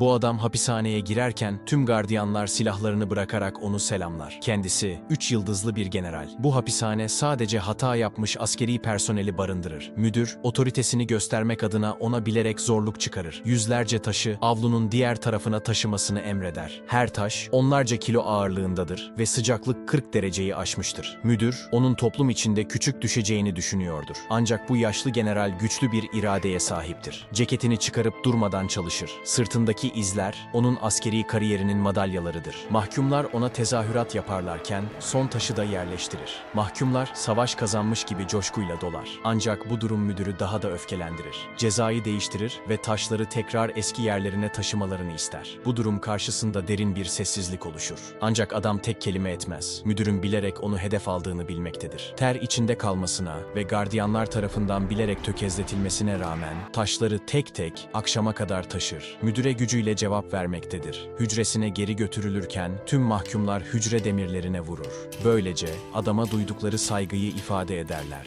Bu adam hapishaneye girerken tüm gardiyanlar silahlarını bırakarak onu selamlar. Kendisi 3 yıldızlı bir general. Bu hapishane sadece hata yapmış askeri personeli barındırır. Müdür otoritesini göstermek adına ona bilerek zorluk çıkarır. Yüzlerce taşı avlunun diğer tarafına taşımasını emreder. Her taş onlarca kilo ağırlığındadır ve sıcaklık 40 dereceyi aşmıştır. Müdür onun toplum içinde küçük düşeceğini düşünüyordur. Ancak bu yaşlı general güçlü bir iradeye sahiptir. Ceketini çıkarıp durmadan çalışır. Sırtındaki izler onun askeri kariyerinin madalyalarıdır. Mahkumlar ona tezahürat yaparlarken son taşı da yerleştirir. Mahkumlar savaş kazanmış gibi coşkuyla dolar. Ancak bu durum müdürü daha da öfkelendirir. Cezayı değiştirir ve taşları tekrar eski yerlerine taşımalarını ister. Bu durum karşısında derin bir sessizlik oluşur. Ancak adam tek kelime etmez. Müdürün bilerek onu hedef aldığını bilmektedir. Ter içinde kalmasına ve gardiyanlar tarafından bilerek tökezletilmesine rağmen taşları tek tek akşama kadar taşır. Müdüre gücüyle cevap vermektedir. Hücresine geri götürülürken tüm mahkumlar hücre demirlerine vurur. Böylece adama duydukları saygıyı ifade ederler.